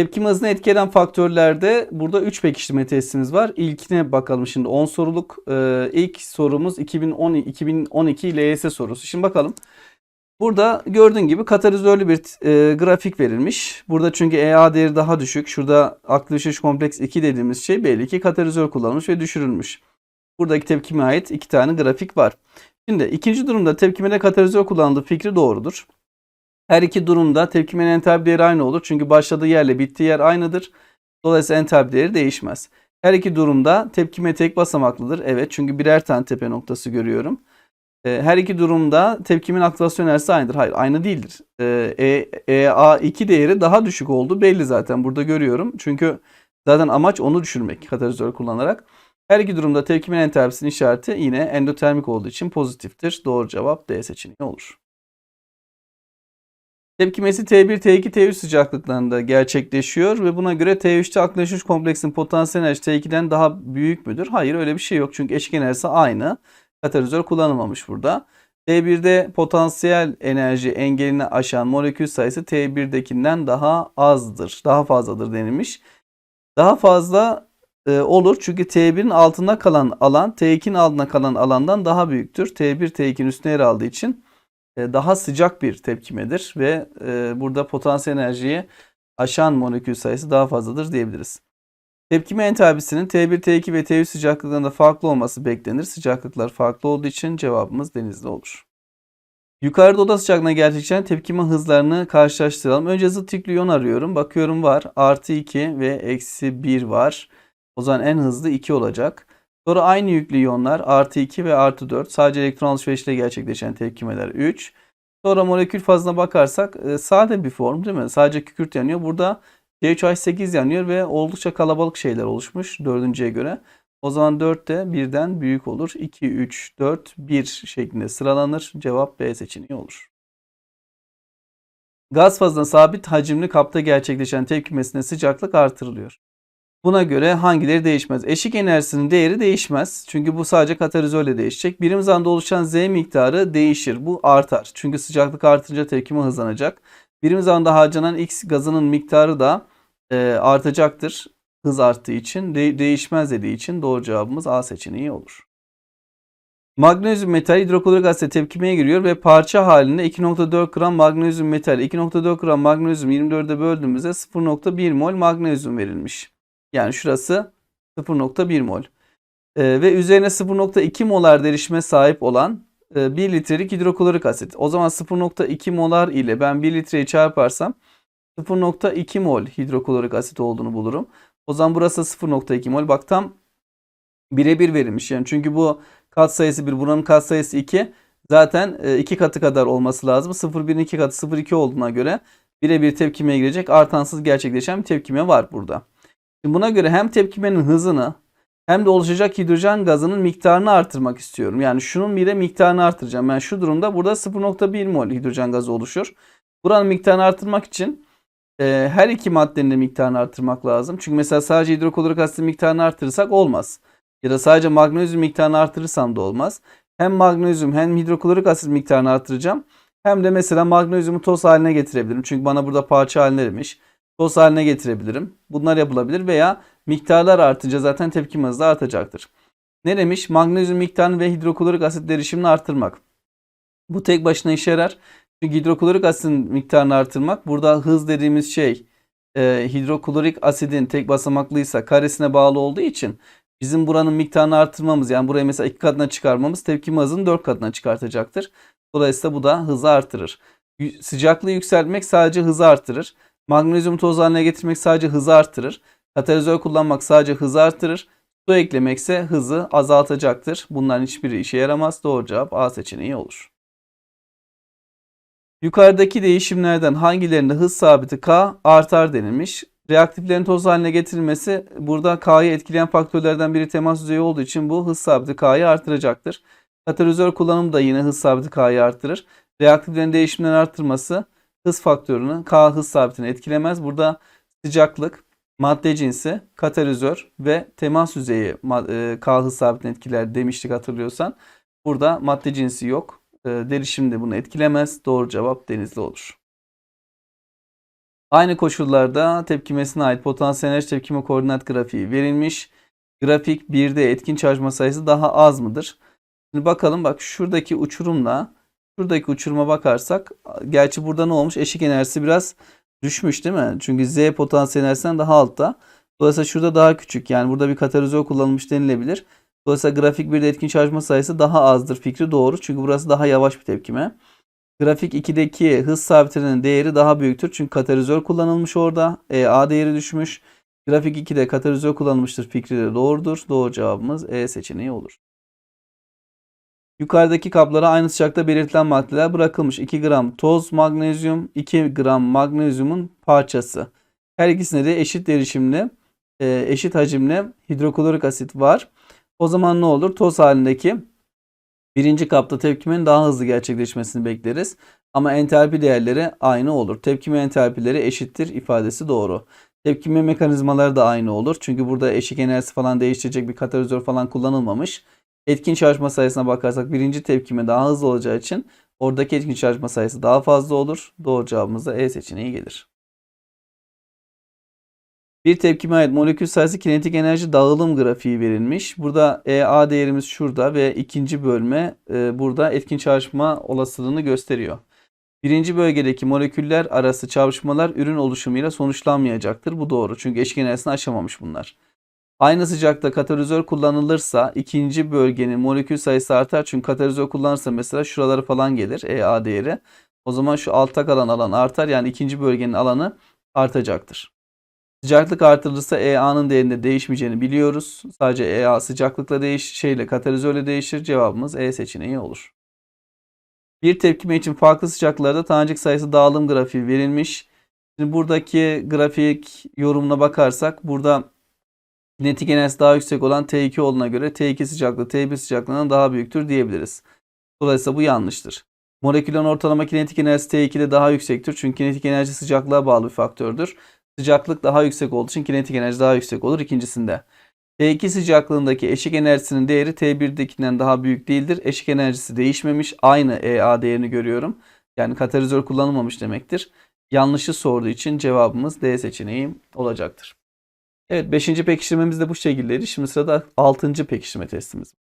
Tepkime hızını etkileyen faktörlerde burada 3 pekiştirme testimiz var. İlkine bakalım şimdi 10 soruluk. Ee, ilk sorumuz 2010, 2012 LYS sorusu. Şimdi bakalım. Burada gördüğün gibi katalizörlü bir e, grafik verilmiş. Burada çünkü EA değeri daha düşük. Şurada aklı düşüş kompleks 2 dediğimiz şey belli ki katalizör kullanılmış ve düşürülmüş. Buradaki tepkime ait iki tane grafik var. Şimdi ikinci durumda tepkimede katalizör kullanıldığı fikri doğrudur. Her iki durumda tepkimenin entalpi değeri aynı olur. Çünkü başladığı yerle bittiği yer aynıdır. Dolayısıyla entalpi değeri değişmez. Her iki durumda tepkime tek basamaklıdır. Evet çünkü birer tane tepe noktası görüyorum. Ee, Her iki durumda tepkimin aktivasyon enerjisi aynıdır. Hayır aynı değildir. Ee, E, EA2 değeri daha düşük oldu. Belli zaten burada görüyorum. Çünkü zaten amaç onu düşürmek katalizör kullanarak. Her iki durumda tepkimin entalpisinin işareti yine endotermik olduğu için pozitiftir. Doğru cevap D seçeneği olur. Tepkimesi T1, T2, T3 sıcaklıklarında gerçekleşiyor ve buna göre T3'te aklaşış kompleksin potansiyel enerjisi T2'den daha büyük müdür? Hayır öyle bir şey yok çünkü eşik enerjisi aynı. Katalizör kullanılmamış burada. T1'de potansiyel enerji engelini aşan molekül sayısı T1'dekinden daha azdır, daha fazladır denilmiş. Daha fazla e, olur çünkü T1'in altında kalan alan T2'nin altında kalan alandan daha büyüktür. T1 T2'nin üstüne yer aldığı için daha sıcak bir tepkimedir ve e, burada potansiyel enerjiyi aşan molekül sayısı daha fazladır diyebiliriz. Tepkime entalpisinin T1, T2 ve T3 sıcaklıklarında farklı olması beklenir. Sıcaklıklar farklı olduğu için cevabımız denizli olur. Yukarıda oda sıcaklığına gerçekleşen tepkime hızlarını karşılaştıralım. Önce zıt yüklü iyon arıyorum. Bakıyorum var. Artı 2 ve eksi 1 var. O zaman en hızlı 2 olacak. Sonra aynı yüklü iyonlar artı 2 ve artı 4 sadece elektron alışverişiyle gerçekleşen tepkimeler 3. Sonra molekül fazına bakarsak e, sade bir form değil mi? Sadece kükürt yanıyor. Burada C3H8 yanıyor ve oldukça kalabalık şeyler oluşmuş dördüncüye göre. O zaman 4 de birden büyük olur. 2, 3, 4, 1 şeklinde sıralanır. Cevap B seçeneği olur. Gaz fazına sabit hacimli kapta gerçekleşen tepkimesine sıcaklık artırılıyor. Buna göre hangileri değişmez? Eşik enerjisinin değeri değişmez. Çünkü bu sadece katalizörle değişecek. Birim zamanda oluşan Z miktarı değişir. Bu artar. Çünkü sıcaklık artınca tepkime hızlanacak. Birim zamanda harcanan X gazının miktarı da e, artacaktır. Hız arttığı için. De- değişmez dediği için doğru cevabımız A seçeneği olur. Magnezyum metal hidroklorik asitle tepkimeye giriyor ve parça halinde 2.4 gram magnezyum metal, 2.4 gram magnezyum 24'e böldüğümüzde 0.1 mol magnezyum verilmiş. Yani şurası 0.1 mol. Ee, ve üzerine 0.2 molar derişime sahip olan e, 1 litrelik hidroklorik asit. O zaman 0.2 molar ile ben 1 litreyi çarparsam 0.2 mol hidroklorik asit olduğunu bulurum. O zaman burası 0.2 mol. Bak tam birebir verilmiş. Yani çünkü bu kat sayısı 1, buranın kat sayısı 2. Zaten 2 katı kadar olması lazım. 0,1'in 2 katı 0,2 olduğuna göre birebir tepkimeye girecek artansız gerçekleşen bir tepkime var burada. Şimdi buna göre hem tepkimenin hızını hem de oluşacak hidrojen gazının miktarını artırmak istiyorum. Yani şunun bile miktarını artıracağım. Yani şu durumda burada 0.1 mol hidrojen gazı oluşur. Buranın miktarını artırmak için e, her iki maddenin de miktarını artırmak lazım. Çünkü mesela sadece hidroklorik asitin miktarını artırırsak olmaz. Ya da sadece magnezyum miktarını artırırsam da olmaz. Hem magnezyum hem hidroklorik asit miktarını artıracağım. Hem de mesela magnezyumu toz haline getirebilirim. Çünkü bana burada parça haline demiş toz haline getirebilirim. Bunlar yapılabilir veya miktarlar artınca zaten tepkime hızı artacaktır. Ne demiş? Magnezyum miktarını ve hidroklorik asit derişimini artırmak. Bu tek başına işe yarar. Çünkü hidroklorik asitin miktarını artırmak. Burada hız dediğimiz şey e, hidroklorik asidin tek basamaklıysa karesine bağlı olduğu için bizim buranın miktarını artırmamız yani burayı mesela iki katına çıkarmamız tepkime hızını dört katına çıkartacaktır. Dolayısıyla bu da hızı artırır. Sıcaklığı yükseltmek sadece hızı artırır. Magnezyum toz haline getirmek sadece hızı artırır. Katalizör kullanmak sadece hızı artırır. Su eklemek ise hızı azaltacaktır. Bunların hiçbiri işe yaramaz. Doğru cevap A seçeneği olur. Yukarıdaki değişimlerden hangilerinde hız sabiti K artar denilmiş. Reaktiflerin toz haline getirilmesi burada K'yı etkileyen faktörlerden biri temas düzeyi olduğu için bu hız sabiti K'yı artıracaktır. Katalizör kullanımı da yine hız sabiti K'yı artırır. Reaktiflerin değişimlerini arttırması hız faktörünü K hız sabitini etkilemez. Burada sıcaklık, madde cinsi, katalizör ve temas yüzeyi e, K hız sabitini etkiler demiştik hatırlıyorsan. Burada madde cinsi yok. E, derişim de bunu etkilemez. Doğru cevap denizli olur. Aynı koşullarda tepkimesine ait potansiyel enerji tepkime koordinat grafiği verilmiş. Grafik 1'de etkin çarpma sayısı daha az mıdır? Şimdi bakalım bak şuradaki uçurumla şuradaki uçuruma bakarsak gerçi burada ne olmuş? Eşik enerjisi biraz düşmüş değil mi? Çünkü Z potansiyel enerjisinden daha altta. Dolayısıyla şurada daha küçük. Yani burada bir katalizör kullanılmış denilebilir. Dolayısıyla grafik 1'de etkin çarpma sayısı daha azdır fikri doğru. Çünkü burası daha yavaş bir tepkime. Grafik 2'deki hız sabitinin değeri daha büyüktür. Çünkü katalizör kullanılmış orada. E, A değeri düşmüş. Grafik 2'de katalizör kullanılmıştır fikri de doğrudur. Doğru cevabımız E seçeneği olur. Yukarıdaki kaplara aynı sıcakta belirtilen maddeler bırakılmış. 2 gram toz magnezyum, 2 gram magnezyumun parçası. Her ikisinde de eşit derişimli, e, eşit hacimli hidroklorik asit var. O zaman ne olur? Toz halindeki birinci kapta tepkimenin daha hızlı gerçekleşmesini bekleriz. Ama entalpi değerleri aynı olur. Tepkime entalpileri eşittir ifadesi doğru. Tepkime mekanizmaları da aynı olur. Çünkü burada eşik enerjisi falan değiştirecek bir katalizör falan kullanılmamış. Etkin çarpma sayısına bakarsak birinci tepkime daha hızlı olacağı için oradaki etkin çarpma sayısı daha fazla olur. Doğru cevabımız da E seçeneği gelir. Bir tepkime ait molekül sayısı kinetik enerji dağılım grafiği verilmiş. Burada EA değerimiz şurada ve ikinci bölme e, burada etkin çarpma olasılığını gösteriyor. Birinci bölgedeki moleküller arası çarpışmalar ürün oluşumuyla sonuçlanmayacaktır. Bu doğru çünkü eşik enerjisini aşamamış bunlar. Aynı sıcakta katalizör kullanılırsa ikinci bölgenin molekül sayısı artar. Çünkü katalizör kullanırsa mesela şuraları falan gelir EA değeri. O zaman şu altta kalan alan artar. Yani ikinci bölgenin alanı artacaktır. Sıcaklık artırılırsa EA'nın değerinde değişmeyeceğini biliyoruz. Sadece EA sıcaklıkla değiş şeyle katalizörle değişir. Cevabımız E seçeneği olur. Bir tepkime için farklı sıcaklıklarda tanecik sayısı dağılım grafiği verilmiş. Şimdi buradaki grafik yorumuna bakarsak burada kinetik enerjisi daha yüksek olan T2 olduğuna göre T2 sıcaklığı T1 sıcaklığından daha büyüktür diyebiliriz. Dolayısıyla bu yanlıştır. Molekülün ortalama kinetik enerjisi T2'de daha yüksektir. Çünkü kinetik enerji sıcaklığa bağlı bir faktördür. Sıcaklık daha yüksek olduğu için kinetik enerji daha yüksek olur ikincisinde. T2 sıcaklığındaki eşik enerjisinin değeri T1'dekinden daha büyük değildir. Eşik enerjisi değişmemiş. Aynı EA değerini görüyorum. Yani katalizör kullanılmamış demektir. Yanlışı sorduğu için cevabımız D seçeneği olacaktır. Evet 5. pekiştirmemiz de bu şekildeydi. Şimdi sırada 6. pekiştirme testimiz.